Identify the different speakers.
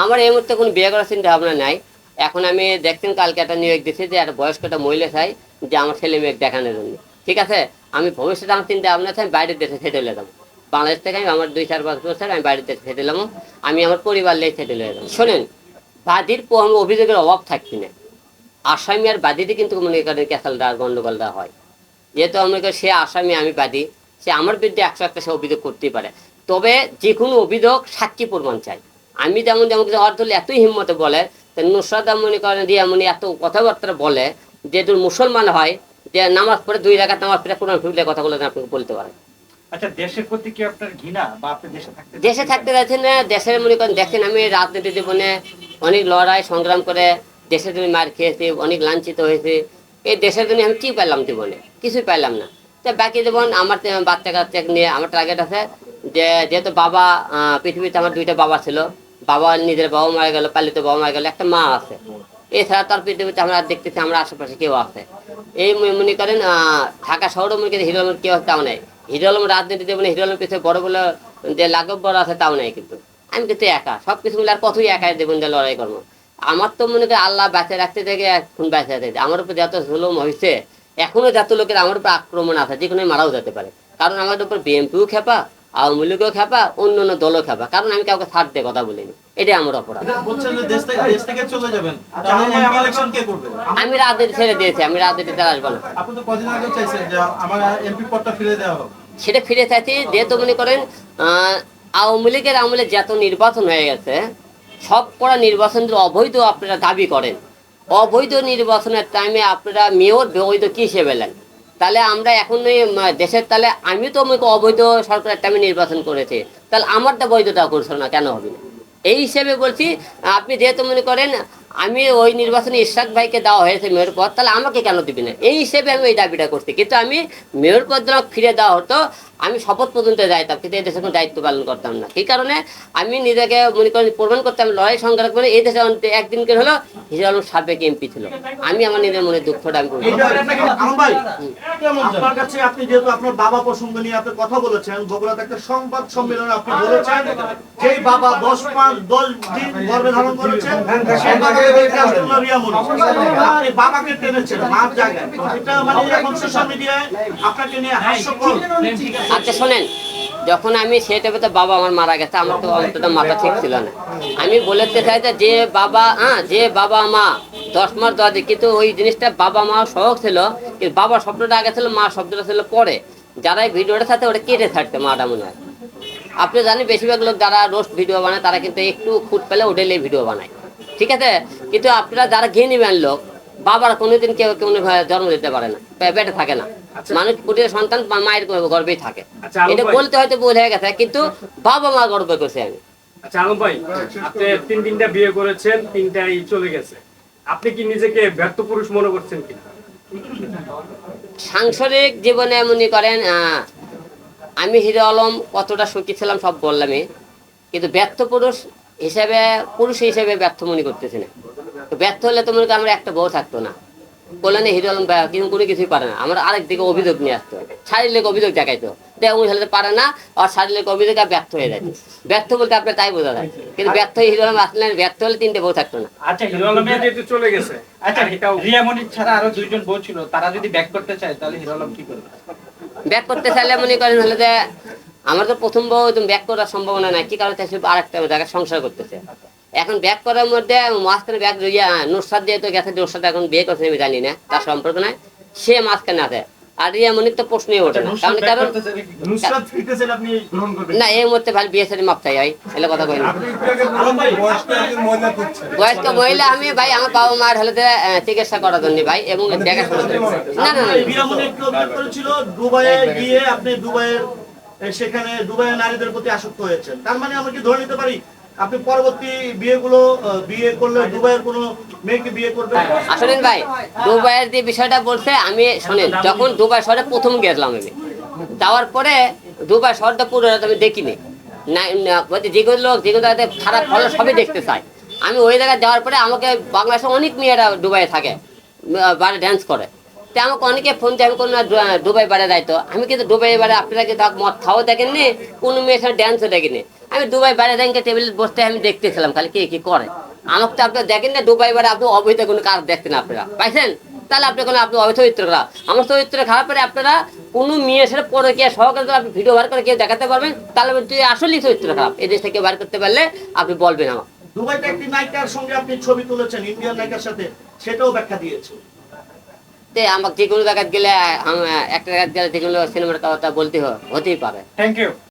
Speaker 1: আমার এই মুহূর্তে কোনো বিয়ে করার চিন্তা ভাবনা নাই। এখন আমি দেখছেন কালকে একটা নিয়োগ দিচ্ছি যে একটা বয়স্ক একটা মহিলা চাই যে আমার ছেলে মেয়ে দেখানোর জন্য। ঠিক আছে? আমি ভবিষ্যতে আমার চিন্তা ভাবনা আছে, আমি বাইরের দেশে সেটেল হয়ে যাব। বাংলাদেশ থেকে আমি আমার দুই চার পাঁচ বছর আমি বাইরের দেশে সেটেল হলাম। আমি আমার পরিবার নিয়ে সেটেল হয়ে যাব। শোনেন, বাদীর প- অভিযোগের অভাব থাকছি না। আসামি আর বাদীতে কিন্তু মনে করেন ক্যাসালটা গন্ডগোলটা হয়। যেহেতু করি সে আসামি, আমি বাদী। সে আমার বিরুদ্ধে একশো একটা সে অভিযোগ করতেই পারে। তবে যে কোনো অভিযোগ সাক্ষী প্রমাণ চাই। আমি যেমন যেমন কিছু অর্থ হলে এতই হিম্মতে বলে তো নুসরাত মনে করেন দিয়ে এমনি এত কথাবার্তা বলে যে মুসলমান হয় যে নামাজ পড়ে দুই রাখাত নামাজ পড়ে কোরআন ফিরলে কথাগুলো আপনাকে বলতে পারে
Speaker 2: আচ্ছা দেশের প্রতি কি আপনার ঘৃণা বা আপনি দেশে থাকতে
Speaker 1: দেশে থাকতে যাচ্ছেন না দেশের মনে করেন দেখেন আমি রাজনীতি জীবনে অনেক লড়াই সংগ্রাম করে দেশের জন্য মার খেয়েছি অনেক লাঞ্ছিত হয়েছে। এই দেশের জন্য আমি কি পেলাম জীবনে? কিছুই পেলাম না। তো বাকি জীবন আমার বাচ্চা কাচ্চা নিয়ে আমার টার্গেট আছে যে, যেহেতু বাবা পৃথিবীতে আমার দুইটা বাবা ছিল, বাবা নিজের বাবা মারা গেল, পালিত বাবা মারা গেল, একটা মা আছে। এছাড়া তার পৃথিবীতে আমরা দেখতেছি, আমরা আশেপাশে কেউ আছে। এই মনে করেন ঢাকা শহরে মনে করেন হিরো কেউ আছে, তাও নাই। হিরো আলম রাজনীতি জীবনে হিরো আলমের পিছনে বড় বড় যে লাঘব বড় আছে, তাও নাই কিন্তু। আমি কিন্তু একা সব কিছু মিলে আর কতই একাই দেবেন যে লড়াই করব। আমার তো মনে করি আল্লাহ বেঁচে রাখতে থেকে এখন বেঁচে রাখতে আমার উপর যত জুলুম হয়েছে এখনও যত লোকের আমার উপর আক্রমণ আছে, যে কোনো মারাও যেতে পারে। কারণ আমাদের উপর বিএনপিও খেপা আওয়ামী লীগও খেপা অন্য অন্য দলও খেপা কারণ আমি কাউকে ছাড় দিয়ে কথা বলিনি। এটাই আমার অপরাধ।
Speaker 3: বলছেন যে দেশ থেকে দেশ থেকে চলে যাবেন। তাহলে এমপি ইলেকশন কে করবে?
Speaker 1: আমি রাজনীতি ছেড়ে দিয়েছি আমি রাজনীতিতে আসব না।
Speaker 3: আপনি তো কদিন আগে চাইছেন যে আমার এমপি পদটা ফিরে দেওয়া হোক।
Speaker 1: সেটা ফিরে চাইছি যেহেতু মনে করেন আহ, আওয়ামী লীগের আমলে যত নির্বাচন হয়ে গেছে সব করা নির্বাচন অবৈধ আপনারা দাবি করেন। অবৈধ নির্বাচনের টাইমে আপনারা মেয়র বৈধ কি হিসেবে নেন তাহলে আমরা এখন দেশের, তাহলে আমি তো করি অবৈধ সরকারের টাইমে নির্বাচন করেছি। তাহলে আমারটা বৈধটা করছ না, কেন হবে না? এই হিসেবে বলছি, আপনি যেহেতু মনে করেন আমি ওই নির্বাচনে ইশাক ভাইকে দেওয়া হয়েছে মেয়র পদ তাহলে আমাকে কেন দিবি না? এই হিসেবে আমি এই দাবিটা করছি। কিন্তু আমি মেয়র পদ যখন ফিরে দেওয়া হতো আমি শপথ পর্যন্ত যাইতাম কিন্তু এই দেশে কোনো দায়িত্ব পালন করতাম না। এই কারণে আমি নিজেকে মনে করেন প্রমাণ করতাম লড়াই সংগ্রাম করে এই দেশে একদিন করে হলো আলম সাবেক এমপি ছিল। আমি আমার নিজের মনে দুঃখটা আমি করি।
Speaker 4: আপনার কাছে আপনি যেহেতু আপনার বাবা প্রসঙ্গ নিয়ে আপনি কথা বলেছেন বগুড়াতে একটা সংবাদ সম্মেলনে আপনি বলেছেন যেই বাবা দশ পাঁচ দশ দিন গর্ভে ধারণ করেছেন সেই বাবাকে দেখতে আসতেন না। রিয়া। আপনি বাবাকে টেনেছেন মার জায়গায়। এটা মানে এখন সোশ্যাল মিডিয়ায় আপনাকে নিয়ে হাস্যকর।
Speaker 1: আচ্ছা শোনেন। যখন আমি সেটা তো বাবা আমার মারা গেছে আমার তো অন্তত মাথা ঠিক ছিল না। আমি বলতে চাই যে বাবা হ্যাঁ যে বাবা মা দশ মাস দশ দিন কিন্তু ওই জিনিসটা বাবা মা শখ ছিল কিন্তু বাবা শব্দটা আগে ছিল মা শব্দটা ছিল পরে। যারা এই ভিডিওটা সাথে ওটা কেটে থাকতে মাটা মনে হয় আপনি জানেন বেশিরভাগ লোক যারা রোস্ট ভিডিও বানায় তারা কিন্তু একটু খুঁত পেলে উঠেলে ভিডিও বানায়। ঠিক আছে? কিন্তু আপনারা যারা ঘিয়ে নেবেন লোক বাবার কোনোদিন কেউ কেউ জন্ম দিতে পারে না। পেটে থাকে না। মানুষ কুটির সন্তান মায়ের গর্বেই থাকে।
Speaker 2: আচ্ছা,
Speaker 1: এটা বলতে হয়তো ভুল হয়ে গেছে কিন্তু বাবা মা গর্ব করছে আমি।
Speaker 2: আচ্ছা আলম ভাই আপনি তিন তিনটা বিয়ে করেছেন তিনটাই চলে গেছে। আপনি কি নিজেকে ব্যর্থ পুরুষ মনে করছেন কিনা
Speaker 1: সাংসারিক জীবনে মনে করেন আহ, আমি হিরো আলম কতটা সুখী ছিলাম সব বললামই। কিন্তু ব্যর্থ পুরুষ হিসেবে পুরুষ হিসেবে ব্যর্থ মনে করতেছি না। তো ব্যর্থ হলে তো মনে করি আমার একটা বউ থাকতো না। কল্যাণে হিরো আলম কিন্তু কোনো কিছুই পারে না। আমার আরেক দিকে অভিযোগ নিয়ে আসতো শারীরিক অভিযোগ দেখাইতো দেখ উনি হলে পারে না আর শারীরিক অভিযোগ আর ব্যর্থ হয়ে যায়। ব্যর্থ বলতে আপনার তাই বোঝা যায়। কিন্তু ব্যর্থ হয়ে হিরো আলম আসলে ব্যর্থ হলে তিনটে বউ থাকতো না।
Speaker 2: আচ্ছা হিরো আলম যেহেতু চলে গেছে
Speaker 5: আচ্ছা
Speaker 2: এটাও
Speaker 5: রিয়া ছাড়া আরও দুইজন বউ ছিল তারা যদি ব্যাক করতে চায় তাহলে হিরো আলম কি করবে?
Speaker 1: ব্যাক করতে চাইলে মনে করেন হলে যে আমার তো প্রথম বউ একদম ব্যাক করার সম্ভাবনা নাই। কি কারণে সে আরেকটা জায়গায় সংসার করতেছে? এখন ব্যাক করার মধ্যে মাঝখানে ব্যাক ইয়া নুসরাত দিয়ে তো গেছে নুসরাত এখন বিয়ে করছে আমি জানি না তার সম্পর্ক নাই। সে মাঝখানে আছে। আর রিয়া মনির তো প্রশ্নই ওঠে না। কারণ কারণ
Speaker 3: করবেন।
Speaker 1: না এই মুহূর্তে ভাই বিয়ে সাথে মাপ চাই ভাই। এলে কথা কই না
Speaker 3: বয়স্ক মহিলা
Speaker 1: আমি ভাই আমার বাবা মার হলে চিকিৎসা করার জন্য ভাই এবং দেখাশোনা জন্য। না না না।
Speaker 4: সেখানে দুবাইয়ের নারীদের প্রতি আসক্ত হয়েছেন। তার মানে আমরা কি ধরে নিতে পারি পরবর্তী বিয়েগুলো বিয়ে করলে দুবাইয়ের কোনো মেয়েকে বিয়ে করবেন?
Speaker 1: আসলে ভাই, দুবাইয়ের যে বিষয়টা বলছে, আমি শোনেন, যখন দুবাই শহরে প্রথম গেছিলাম আমি, যাওয়ার পরে দুবাই শহরটা পুরো আমি দেখিনি। না যেগুলো লোক যেগুলো জায়গাতে খারাপ ভালো সবই দেখতে চাই আমি ওই জায়গায় যাওয়ার পরে আমাকে বাংলাদেশে অনেক মেয়েরা দুবাইয়ে থাকে ড্যান্স করে। তো আমাকে অনেকে ফোন দিয়ে আমি কোনো দুবাই বারে যাইতো আমি কিন্তু দুবাই বারে আপনারা কিন্তু মদ খাওয়া দেখেননি কোনো মেয়ের সাথে ড্যান্সও দেখিনি আমি দুবাই বাইরে র্যাঙ্কে টেবিলে বসতে আমি দেখতেছিলাম, খালি কে কি করে? আমাকে তো আপনার দেখেন না দুবাই বাইরে আপনি অবৈধ কোনো কাজ দেখতেন আপনারা। পাইছেন? তাহলে আপনি কোনো আপনি অচরিত্র খারাপ আমার চরিত্র খারাপ করে আপনারা কোনো মেয়ে সেটা পরে গিয়ে সহকারে যদি আপনি ভিডিও বার করে কেউ দেখাতে পারবেন, তাহলে তুই আসলেই চরিত্র খারাপ। এই দেশ থেকে বার করতে পারলে আপনি বলবেন আমার
Speaker 4: দুবাইতে একটি নায়িকার সঙ্গে আপনি ছবি তুলেছেন, ইন্ডিয়ান নায়িকার সাথে, সেটাও ব্যাখ্যা দিয়েছে।
Speaker 1: আমাকে যে কোনো জায়গায় গেলে একটা জায়গায় গেলে যে কোনো সিনেমার কথা বলতে হতেই পারে।
Speaker 2: Thank you